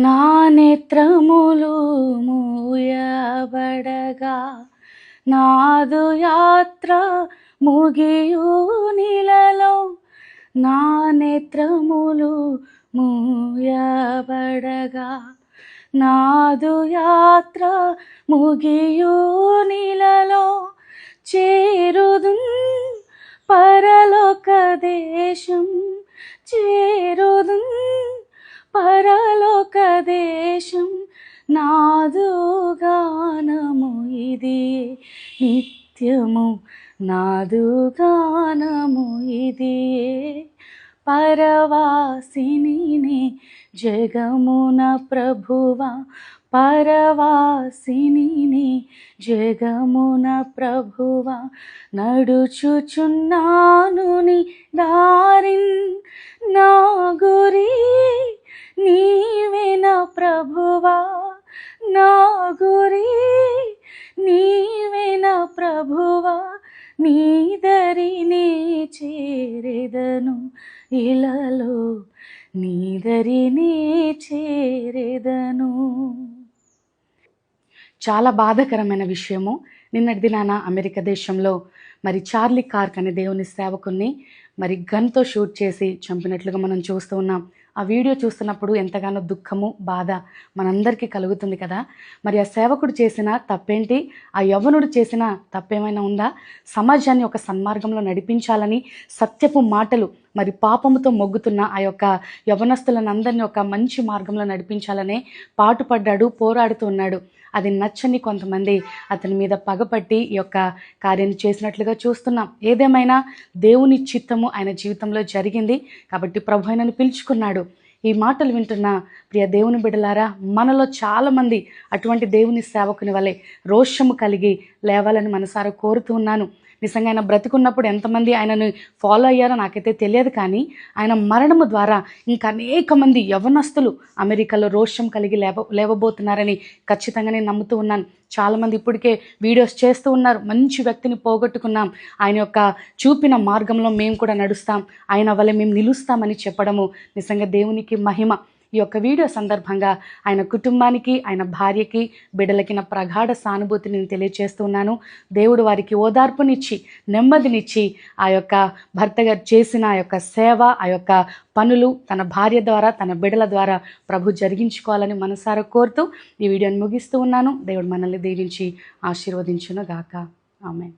నా నేత్రములు మూయబడగా నాదు యాత్ర ముగియు నీలలో నా నేత్రములు మూయబడగా నాదు యాత్ర ముగియు నీలలో చేరుదు పరలోక దేశం చేరుదు పర నాదు గానము ఇది నిత్యము. నాదు గానము ఇది పరవాసిని జగమున ప్రభువా. పరవాసిని జగమున ప్రభువా. నడుచుచున్నాను దారిన్ నా గురి చేరెదను ఇలాలో నీదరిని చేరెదను. చాలా బాధాకరమైన విషయము. నిన్నటి దినాన అమెరికా దేశంలో మరి చార్లీ కార్క్ అనే దేవుని సేవకుని మరి గన్తో షూట్ చేసి చంపినట్లుగా మనం చూస్తూ ఉన్నాం. ఆ వీడియో చూస్తున్నప్పుడు ఎంతగానో దుఃఖము బాధ మనందరికీ కలుగుతుంది కదా. మరి ఆ సేవకుడు చేసిన తప్పేంటి? ఆ యవ్వనుడు చేసిన తప్పేమైనా ఉందా? సమాజాన్ని ఒక సన్మార్గంలో నడిపించాలని సత్యపు మాటలు మరి పాపముతో మొగ్గుతున్న ఆ యొక్క యవనస్తులనందరినీ ఒక మంచి మార్గంలో నడిపించాలనే పాటుపడ్డాడు పోరాడుతూ ఉన్నాడు. అది నచ్చని కొంతమంది అతని మీద పగపట్టి ఈ యొక్క కార్యాన్ని చేసినట్లుగా చూస్తున్నాం. ఏదేమైనా దేవుని చిత్తము ఆయన జీవితంలో జరిగింది కాబట్టి ప్రభు ఆయనను పిలుచుకున్నాడు. ఈ మాటలు వింటున్న ప్రియ దేవుని బిడలారా మనలో చాలామంది అటువంటి దేవుని సేవకుని వలె రోషము కలిగి లేవాలని మనసారా కోరుతూ ఉన్నాను. నిజంగా ఆయన బ్రతికున్నప్పుడు ఎంతమంది ఆయనను ఫాలో అయ్యారో నాకైతే తెలియదు కానీ ఆయన మరణము ద్వారా ఇంకా అనేక మంది యవనస్తులు అమెరికాలో రోషం కలిగి లేవ లేవబోతున్నారని ఖచ్చితంగా నేను నమ్ముతూ ఉన్నాను. చాలామంది ఇప్పటికే వీడియోస్ చేస్తూ ఉన్నారు. మంచి వ్యక్తిని పోగొట్టుకున్నాం. ఆయన యొక్క చూపిన మార్గంలో మేము కూడా నడుస్తాం. ఆయన వల్ల మేము నిలుస్తామని చెప్పడము నిజంగా దేవునికి మహిమ. ఈ యొక్క వీడియో సందర్భంగా ఆయన కుటుంబానికి ఆయన భార్యకి బిడ్డలకి నా ప్రగాఢ సానుభూతిని నేను తెలియజేస్తున్నాను దేవుడు వారికి ఓదార్పునిచ్చి నెమ్మదినిచ్చి ఆ యొక్క భర్త గారు చేసిన ఆ యొక్క సేవ ఆ యొక్క పనులు తన భార్య ద్వారా తన బిడల ద్వారా ప్రభు జరిగించుకోవాలని మనసారా కోరుతూ ఈ వీడియోని ముగిస్తూ ఉన్నాను. దేవుడు మనల్ని దీవించి ఆశీర్వదించును గాక ఆమె